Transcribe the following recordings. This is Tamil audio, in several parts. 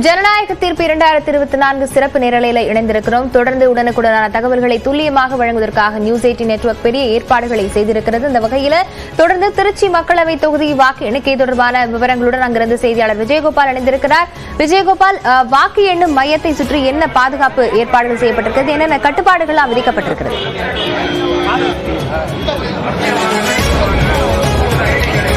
ஜனநாயக தீர்ப்பு இரண்டாயிரத்தி இருபத்தி நான்கு சிறப்பு நேரலையில இணைந்திருக்கிறோம். தொடர்ந்து உடனுக்குடனான தகவல்களை துல்லியமாக வழங்குவதற்காக நியூஸ் எயிட்டி நெட்வொர்க் பெரிய ஏற்பாடுகளை செய்திருக்கிறது. இந்த வகையில தொடர்ந்து திருச்சி மக்களவை தொகுதி வாக்கு எண்ணிக்கை தொடர்பான விவரங்களுடன் அங்கிருந்து செய்தியாளர் விஜயகோபால் இணைந்திருக்கிறார். விஜயகோபால் வாக்கு எண்ணும் மையத்தை சுற்றி என்ன பாதுகாப்பு ஏற்பாடுகள் செய்யப்பட்டிருக்கிறது? என்னென்ன கட்டுப்பாடுகள்லாம் விதிக்கப்பட்டிருக்கிறது?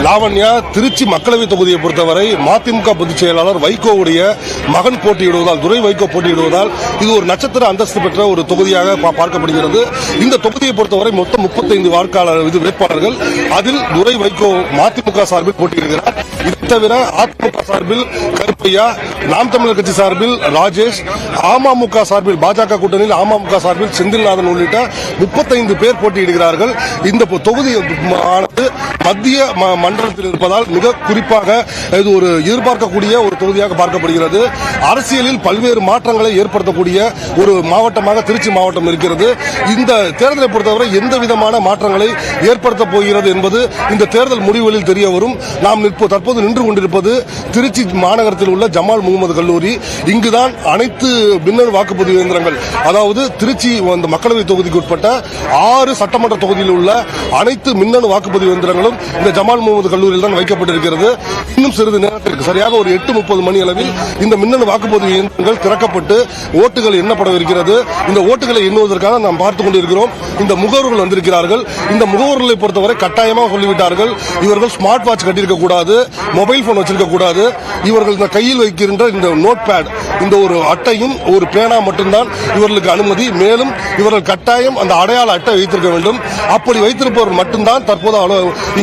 லாவண்யா திருச்சி மக்களவை தொகுதியை பொறுத்தவரை மதிமுக பொதுச் செயலாளர் வைகோவுடைய மகன் போட்டியிடுவதால் துரை வைகோ போட்டியிடுவதால் இது ஒரு நட்சத்திர அந்தஸ்து பெற்ற ஒரு தொகுதியாக பா- பார்க்கப்படுகிறது. இந்த தொகுதியை பொறுத்தவரை மொத்தம் முப்பத்தைந்து வாக்காளர் இது வேட்பாளர்கள். அதில் துரை வைகோ மதிமுக சார்பில் போட்டியிடுகிறார். இது தவிர அதிமுக சார்பில் கருப்பையா நாம் தமிழர் கட்சி சார்பில் ராஜேஷ் அமமுக சார்பில் பாஜக கூட்டணியில் அமமுக சார்பில் செந்தில்நாதன் உள்ளிட்ட முப்பத்தைந்து பேர் போட்டியிடுகிறார்கள். இந்த தொகுதி ஆனது மத்திய ம- மண்டலத்தில் இருப்பதால் மிக குறிப்பாக இது ஒரு எதிர்பார்க்கக்கூடிய ஒரு தொகுதியாக பார்க்கப்படுகிறது. அரசியலில் பல்வேறு மாற்றங்களை ஏற்படுத்தக்கூடிய ஒரு மாவட்டமாக திருச்சி மாவட்டம் இருக்கிறது. இந்த தேர்தலை பொறுத்தவரை எந்த விதமான மாற்றங்களை ஏற்படுத்தப் போகிறது என்பது இந்த தேர்தல் முடிவுகளில் தெரிய வரும். நாம் நிற்போ- தற்போது நின்று கொண்டிருப்பது திருச்சி மாநகரத்தில் உள்ள ஜமால் முகமது கல்லூரி. இங்குதான் அனைத்து மின்னணு வாக்குப்பதிவு இயந்திரங்கள் அதாவது திருச்சி அந்த மக்களவை தொகுதிக்கு உட்பட்ட ஆறு சட்டமன்ற தொகுதியில் உள்ள அனைத்து மின்னணு வாக்குப்பதிவு இயந்திரங்களும் இந்த ஜமால் முகமது கல்லூரியில் தான் வைக்கப்பட்டிருக்கிறது. இன்னும் சிறிது நேரத்திற்கு சரியாக ஒரு எட்டு முப்பது மணி அளவில் இந்த மின்னணு வாக்குப்பதிவு இயந்திரங்கள் திறக்கப்பட்டு ஓட்டுகள் எண்ணப்படவிருக்கிறது இந்த ஓட்டுகளை எண்ணுவதற்காக நாம் பார்த்துக் கொண்டிருக்கிறோம். இந்த முகவர்கள் வந்திருக்கிறார்கள். இந்த முகவர்களை பொறுத்தவரை கட்டாயமாக சொல்லிவிட்டார்கள். இவர்கள் ஸ்மார்ட் வாட்ச் கட்டியிருக்க கூடாது மொபைல் போன் வச்சிருக்க கூடாது. இவர்கள் இந்த கையில் வைக்கின்ற இந்த நோட் பேட் இந்த ஒரு அட்டையும் ஒரு பேனா மட்டும்தான் இவர்களுக்கு அனுமதி. மேலும் இவர்கள் கட்டாயம் அந்த அடையாள அட்டை வைத்திருக்க வேண்டும். அப்படி வைத்திருப்பவர் மட்டும்தான் தற்போது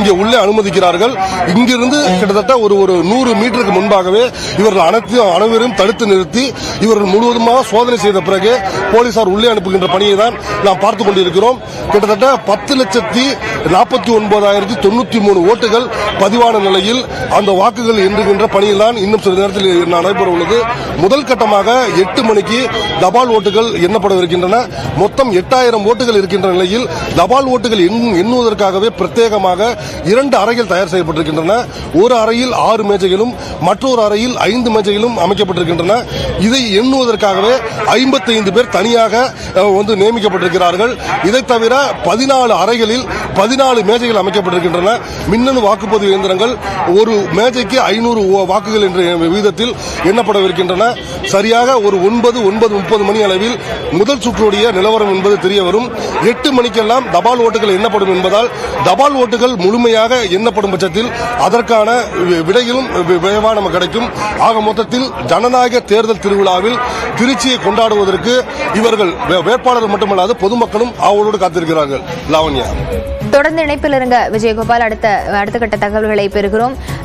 இங்கே உள்ளே அனுமதிக்கிறார்கள். இங்கிருந்து கிட்டத்தட்ட ஒரு ஒரு நூறு மீட்டருக்கு முன்பாகவே இவர்கள் அனைத்தையும் அனைவரையும் தடுத்து நிறுத்தி இவர்கள் முழுவதுமாக சோதனை செய்த பிறகு போலீசார் உள்ளே அனுப்புகின்ற பணியை தான் நாம் பார்த்துக் கொண்டிருக்கிறோம். கிட்டத்தட்ட பத்து லட்சத்தி நாற்பத்தி ஒன்பதாயிரத்தி தொண்ணூத்தி மூணு ஓட்டுகள் பதிவான நிலையில் அந்த வாக்குகள் எண்ணுகின்ற பணியில் தான் இன்னும் சில நேரத்தில் நடைபெற உள்ளது. முதல் கட்டமாக எட்டு மணிக்கு தபால் ஓட்டுகள் எண்ணப்படவிருக்கின்றன மொத்தம் எட்டாயிரம் ஓட்டுகள் இருக்கின்ற நிலையில் தபால் ஓட்டுகள் எண்ணுவதற்காகவே பிரத்யேகமாக இரண்டு அறைகள் தயார் செய்யப்பட்டிருக்கின்றன. ஒரு அறையில் ஆறு மேஜைகளும் மற்றொரு அறையில் ஐந்து மேஜைகளும் அமைக்கப்பட்டிருக்கின்றன. இதை எண்ணுவதற்காகவே ஐம்பத்தைந்து பேர் தனியாக வந்து நியமிக்கப்பட்டிருக்கிறார்கள். இதை தவிர பதினாலு அறைகளில் பதினாலு மேஜைகள் அமைக்கப்பட்டிருக்கின்றன. மின்னணு வாக்குப்பதிவு இயந்திரங்கள் ஒரு மேஜைக்கு ஐநூறு வாக்குகள் என்ற விகிதத்தில் எண்ணப்படவிருக்கின்றன. சரியாக ஒரு ஒன்பது ஒன்பது முப்பது மணி அளவில் முதல் சுற்றுடைய நிலவரம் என்பது தெரிய வரும். எட்டு மணிக்கெல்லாம் தபால் ஓட்டுகள் எண்ணப்படும் என்பதால் தபால் ஓட்டுகள் முழுமையாக எண்ணப்படும் பட்சத்தில் அதற்கான விடையிலும் விரைவாக நமக்கு கிடைக்கும். ஆக மொத்தத்தில் ஜனநாயக தேர்தல் திருவிழாவில் திருச்சியை கொண்டாடுவதற்கு இவர்கள் வே- மட்டுமல்லாது பொதுமக்களும் அவளோடு காத்திருக்கிறார்கள். லாவண்யா. தொடர்ந்து இணைப்பில் இருங்க. விஜயகோபால் அடுத்த அடுத்த கட்ட தகவல்களை பெறுகிறோம்.